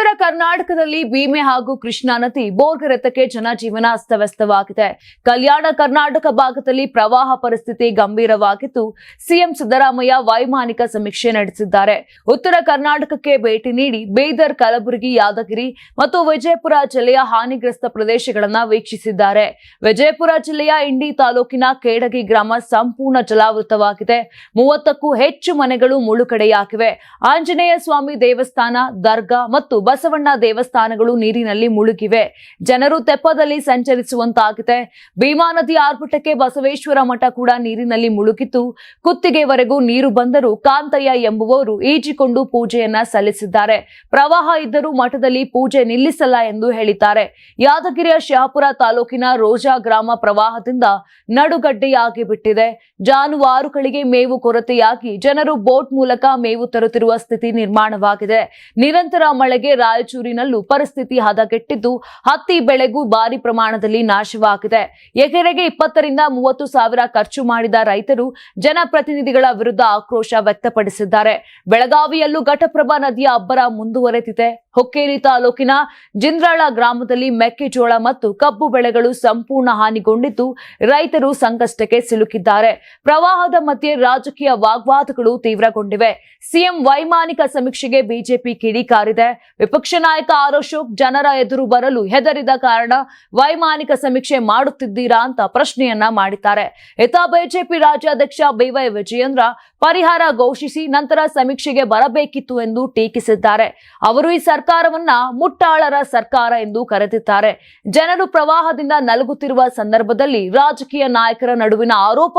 ಉತ್ತರ ಕರ್ನಾಟಕದಲ್ಲಿ ಭೀಮೆ ಹಾಗೂ ಕೃಷ್ಣಾ ನದಿ ಬೋರ್ಗರೆತಕ್ಕೆ ಜನಜೀವನ ಅಸ್ತವ್ಯಸ್ತವಾಗಿದೆ. ಕಲ್ಯಾಣ ಕರ್ನಾಟಕ ಭಾಗದಲ್ಲಿ ಪ್ರವಾಹ ಪರಿಸ್ಥಿತಿ ಗಂಭೀರವಾಗಿದ್ದು, ಸಿಎಂ ಸಿದ್ದರಾಮಯ್ಯ ವೈಮಾನಿಕ ಸಮೀಕ್ಷೆ ನಡೆಸಿದ್ದಾರೆ. ಉತ್ತರ ಕರ್ನಾಟಕಕ್ಕೆ ಭೇಟಿ ನೀಡಿ ಬೀದರ್, ಕಲಬುರಗಿ, ಯಾದಗಿರಿ ಮತ್ತು ವಿಜಯಪುರ ಜಿಲ್ಲೆಯ ಹಾನಿಗ್ರಸ್ತ ಪ್ರದೇಶಗಳನ್ನು ವೀಕ್ಷಿಸಿದ್ದಾರೆ. ವಿಜಯಪುರ ಜಿಲ್ಲೆಯ ಇಂಡಿ ತಾಲೂಕಿನ ಕೇಡಗಿ ಗ್ರಾಮ ಸಂಪೂರ್ಣ ಜಲಾವೃತವಾಗಿದೆ. ಮೂವತ್ತಕ್ಕೂ ಹೆಚ್ಚು ಮನೆಗಳು ಮುಳುಗಡೆಯಾಗಿವೆ. ಆಂಜನೇಯ ಸ್ವಾಮಿ ದೇವಸ್ಥಾನ, ದರ್ಗಾ ಮತ್ತು ಬಸವಣ್ಣ ದೇವಸ್ಥಾನಗಳು ನೀರಿನಲ್ಲಿ ಮುಳುಗಿವೆ. ಜನರು ತೆಪ್ಪದಲ್ಲಿ ಸಂಚರಿಸುವಂತಾಗಿದೆ. ಭೀಮಾ ನದಿ ಆರ್ಭಟಕ್ಕೆ ಬಸವೇಶ್ವರ ಮಠ ಕೂಡ ನೀರಿನಲ್ಲಿ ಮುಳುಗಿತು ಕುತ್ತಿಗೆವರೆಗೂ ನೀರು ಬಂದರೂ ಕಾಂತಯ್ಯ ಎಂಬುವವರು ಈಜಿಕೊಂಡು ಪೂಜೆಯನ್ನ ಸಲ್ಲಿಸಿದ್ದಾರೆ. ಪ್ರವಾಹ ಇದ್ದರೂ ಮಠದಲ್ಲಿ ಪೂಜೆ ನಿಲ್ಲಿಸಲ್ಲ ಎಂದು ಹೇಳಿದ್ದಾರೆ. ಯಾದಗಿರಿಯ ಶಹಾಪುರ ತಾಲೂಕಿನ ರೋಜಾ ಗ್ರಾಮ ಪ್ರವಾಹದಿಂದ ನಡುಗಡ್ಡೆಯಾಗಿ ಬಿಟ್ಟಿದೆ ಜಾನುವಾರುಗಳಿಗೆ ಮೇವು ಕೊರತೆಯಾಗಿ ಜನರು ಬೋಟ್ ಮೂಲಕ ಮೇವು ತರುತ್ತಿರುವ ಸ್ಥಿತಿ ನಿರ್ಮಾಣವಾಗಿದೆ. ನಿರಂತರ ಮಳೆಗೆ ರಾಯಚೂರಿನಲ್ಲೂ ಪರಿಸ್ಥಿತಿ ಹದಗೆಟ್ಟಿದ್ದು ಹತ್ತಿ ಬೆಳೆಗೂ ಭಾರಿ ಪ್ರಮಾಣದಲ್ಲಿ ನಾಶವಾಗಿದೆ. ಎಕರೆಗೆ ಇಪ್ಪತ್ತರಿಂದ ಮೂವತ್ತು ಸಾವಿರ ಖರ್ಚು ಮಾಡಿದ ರೈತರು ಜನಪ್ರತಿನಿಧಿಗಳ ವಿರುದ್ಧ ಆಕ್ರೋಶ ವ್ಯಕ್ತಪಡಿಸಿದ್ದಾರೆ. ಬೆಳಗಾವಿಯಲ್ಲೂ ಘಟಪ್ರಭಾ ನದಿಯ ಅಬ್ಬರ ಮುಂದುವರೆದಿದೆ. ಹೊಕ್ಕೇರಿ ತಾಲೂಕಿನ ಜಿಂದ್ರಾಳ ಗ್ರಾಮದಲ್ಲಿ ಮೆಕ್ಕೆಜೋಳ ಮತ್ತು ಕಬ್ಬು ಬೆಳೆಗಳು ಸಂಪೂರ್ಣ ಹಾನಿಗೊಂಡಿದ್ದು ರೈತರು ಸಂಕಷ್ಟಕ್ಕೆ ಸಿಲುಕಿದ್ದಾರೆ. ಪ್ರವಾಹದ ಮಧ್ಯೆ ರಾಜಕೀಯ ವಾಗ್ವಾದಗಳು ತೀವ್ರಗೊಂಡಿವೆ. ಸಿಎಂ ವೈಮಾನಿಕ ಸಮೀಕ್ಷೆಗೆ ಬಿಜೆಪಿ ಕಿಡಿಕಾರಿದೆ ವಿಪಕ್ಷ ನಾಯಕ ಆರ್ ಜನರ ಎದುರು ಬರಲು ಹೆದರಿದ ಕಾರಣ ವೈಮಾನಿಕ ಸಮೀಕ್ಷೆ ಮಾಡುತ್ತಿದ್ದೀರಾ ಅಂತ ಪ್ರಶ್ನೆಯನ್ನ ಮಾಡಿದ್ದಾರೆ. ಇತ ಬಿಜೆಪಿ ರಾಜ್ಯಾಧ್ಯಕ್ಷ ಬಿವೈ ವಿಜಯೇಂದ್ರ ಪರಿಹಾರ ಘೋಷಿಸಿ ನಂತರ ಸಮೀಕ್ಷೆಗೆ ಬರಬೇಕಿತ್ತು ಎಂದು ಟೀಕಿಸಿದ್ದಾರೆ. ಅವರು ಈ ಸರ್ಕಾರವನ್ನ ಮುಟ್ಟಾಳರ ಸರ್ಕಾರ ಎಂದು ಕರೆದಿದ್ದಾರೆ. ಜನರು ಪ್ರವಾಹದಿಂದ ನಲಗುತ್ತಿರುವ ಸಂದರ್ಭದಲ್ಲಿ ರಾಜಕೀಯ ನಾಯಕರ ನಡುವಿನ ಆರೋಪ